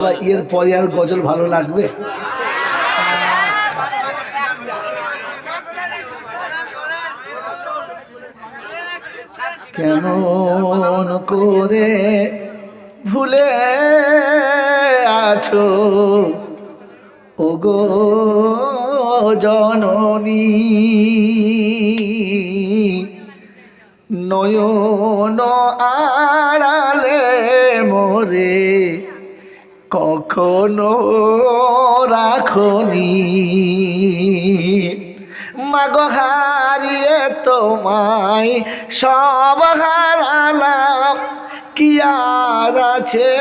এর পরে আর গজল ভালো লাগবে? কেমন করে ভুলে আছো? ও গো জননী নয়ন কখনো রাখনি। মাগ হারিয়ে তোমায় সব হারালাম কি আর আছে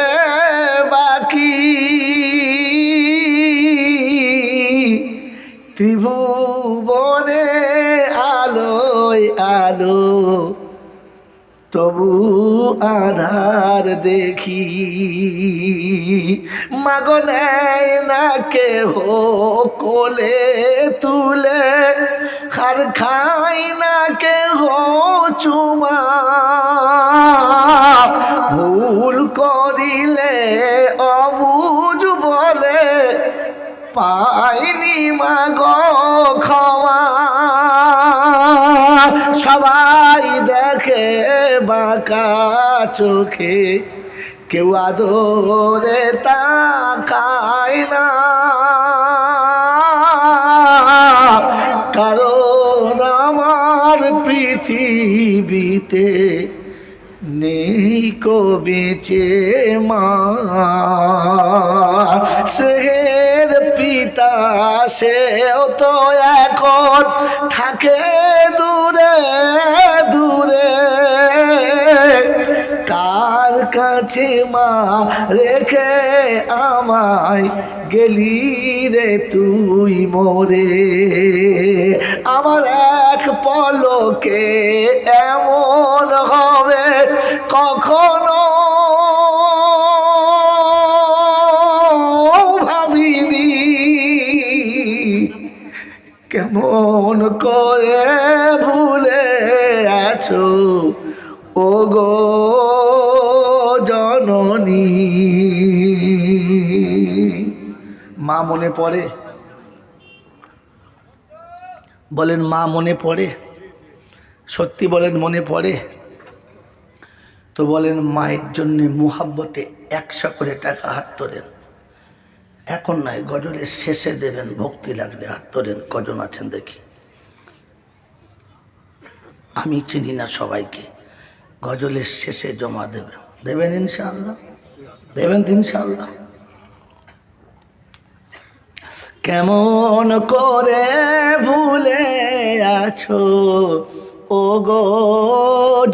বাকি? ত্রিভুবনে আধার দেখি। মাগনে না কেহ কোলে তুলে, আর খাই না কেহ চুমা। ভুল করিলে অবুজ বলে, পাইনি মাগ খাওয়া সবাই দেখে বাঁকা চোখে, কেউ আদরে তাকায় না। কারণ আমার পৃথিবীতে নেই কো বেঁচে মা। স্নেহের পিতা সেও তো এখন থাকে দূরে। দূরে। কার কাছে মা রেখে আমায় গেলি রে তুই মোরে? আমার এক পলকে এমন হবে কখনো? ভাবিনি। কেমন মা মনে পড়ে? বলেন মা মনে পড়ে। সত্যি বলেন মনে পড়ে? তো বলেন মায়ের জন্যে মুহাব্বতে একশো করে টাকা হাত তোলেন। এখন নয়, গজলের শেষে দেবেন ভক্তি লাগলে হাত তোলেন, কজন আছেন দেখি। আমি চিনি না সবাইকে, গজলের শেষে জমা দেবেন। দেবেন ইনশাআল্লাহ? দেবেন ইনশাআল্লাহ? কেমন করে ভুলে আছো? ও গো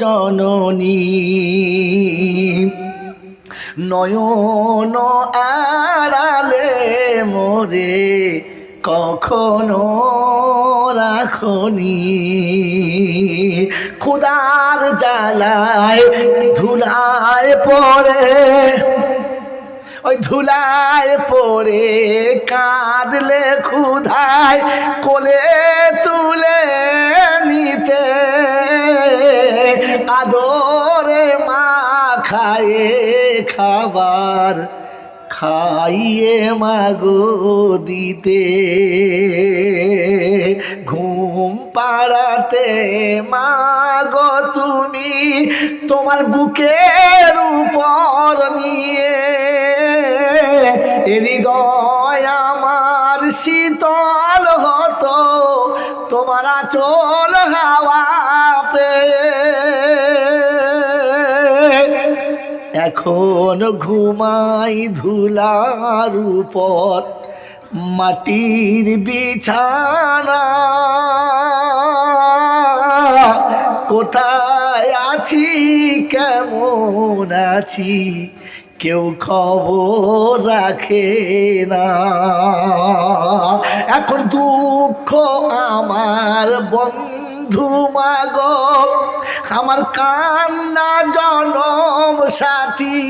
জননী, নয়ন আড়ালে মোরে কখনো রাখনি। খুদার জ্বালায় ধুলায় পড়ে ওই ধুলায় পড়ে কাঁদলে ক্ষুধায়, কোলে তুলে নিতে। আদরে মা খায়ে খাবার, খাইয়ে মাগো দিতে। ঘুম পাড়াতে মাগো তুমি, তোমার বুকের উপর নিয়ে হৃদয় আমার শীতল হতো, তোমার আচল হাওয়া পেয়ে এখন ঘুমাই ধুলার উপর, মাটির বিছানা। কোথায় আছি, কেমন আছি? কেউ খবর রাখে না। এখন দুঃখ আমার বন্ধু মাগ, আমার কান্না জনম সাথী।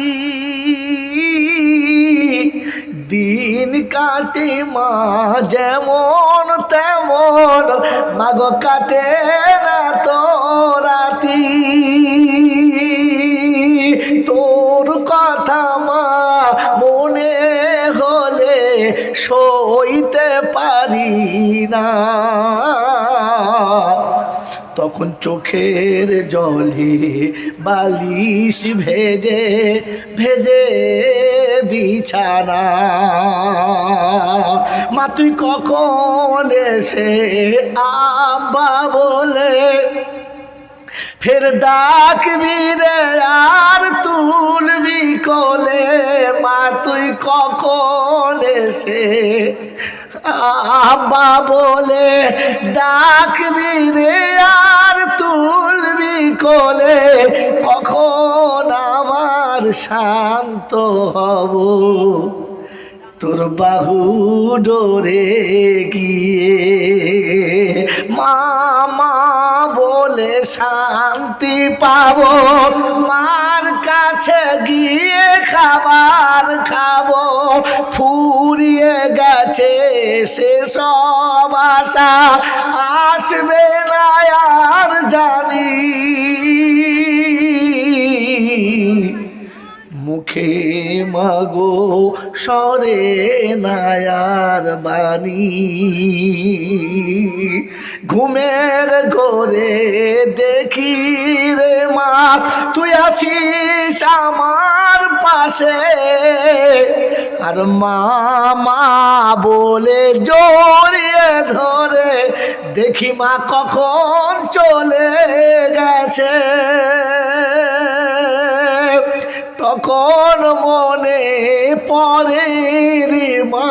দিন কাটে মা যেমন তেমন, মাগ কাটে না তো রাতি। তখন চোখের জলে বালিশ ভেজে ভেজে বিছানা। মা, তুই কখন এসে আব্বা বলে, ফের ডাকবি রে আর তুলবি কোলে। মা, তুই কখন এসে আব্বা বলে, ডাকবি রে আর তুলবি কোলে, কখন আমার শান্ত হব? তোর বাহু ডোরে গিয়ে মামা বলে শান্তি পাবো, মার কাছে গিয়ে খাবার খাব। ফুরিয়ে গেছে সে সব আশা, আসবে না আর জানি। মুখে মাগো সরে নায়ার বাণী, ঘুমের ঘরে দেখি রে মা? তুই আছিস আমার পাশে। আর মামা বলে জড়িয়ে ধরে, দেখি মা কখন চলে গেছে। তখন মনে পড়ে রে মা,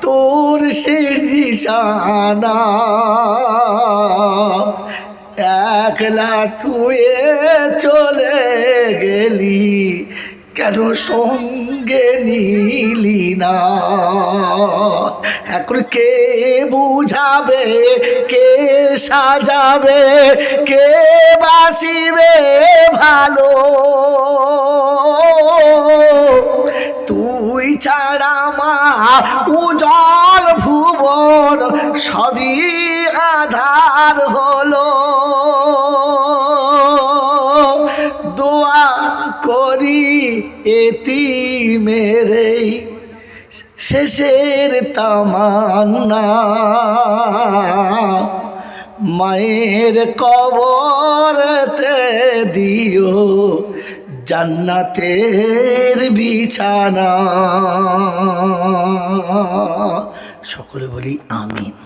তোর সে নিশানা। একলা তুয়ে চলে গেলি, কেন সঙ্গে নিলি না? এখন কে বুঝাবে, কে সাজাবে, কে বাসিবে ভালো? তুই ছাড়া মা উজল ভুবন, সবই আধার হলো এতি মেরে শেষের তামান্না। মায়ের কবরতে দিও জান্নাতের বিছানা। সকলে বলি আমিন।